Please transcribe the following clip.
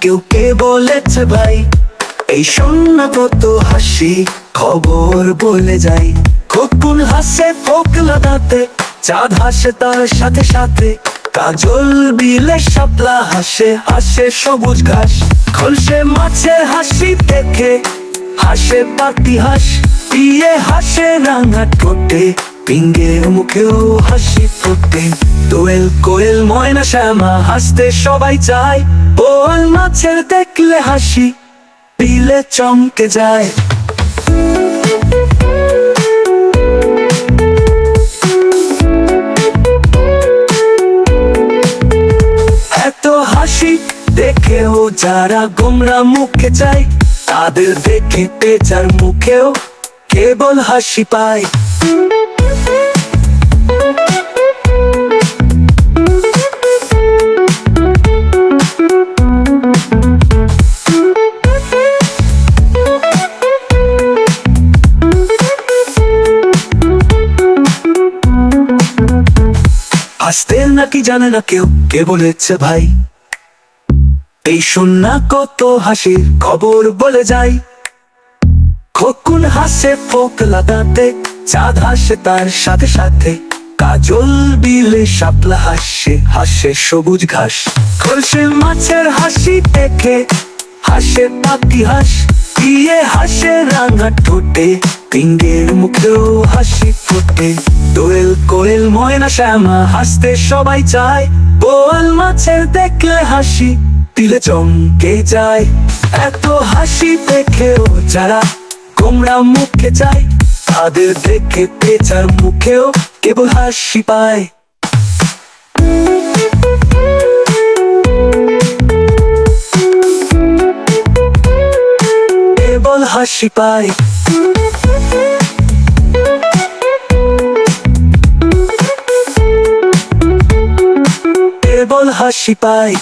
কেউ কে বলেছে ভাই? এই সন্না কত হাসি খবর বলে যাই। খোকুন হাসে ফোকলা দাঁতে, চাঁদ হাসে তার সাথে সাথে। কাজল বিলে শাপলা হাসে হাসে সবুজ ঘাস। খলসে মাছের হাসি দেখে, হাসে পাতি হাস। পিয়ে হাসে রাঙা ঠোঁটে। পিঙ্গের মুখেও হাসি ফোটে। দোয়েল কোয়েল, ময়না শ্যামা, হাসতে সবাই চায়। ওল মাছের দেখলে হাসি, পিলে চমকে যায়। এত হাসি দেখেও যারা গোমরা মুখে চায়, তাদের দেখে পেঁচার মুখেও কেবল হাসি পায়। হাসতে নাকি জানে না কেউ, কে বলেছে ভাই? এই শূন্য কত হাসির খবর বলে যাই। খকুন হাসে ফোকলা দাঁতে চাঁদ হাসে তার সাথে সাথে। কাজল বিলে শাপলা হাসে হাসে সবুজ ঘাস। খলসে মাছের হাসি দেখে, হাসে পাতি হাস। দিয়ে হাসে রাঙা ঠোঁটে, পিঙ্গের মুখেও হাসি ফোটে। দোয়েল কোয়েল, ময়না শ্যামা, হাসতে সবাই চায়। বোয়াল মাছের দেখলে হাসি দিলে চমকে যায়। এত হাসি দেখেও যারা গোমরা মুখে যায় তাদের দেখে পেচার মুখেও কেবল হাসি পায়। কেবল হাসি পায়। হাসি পায়।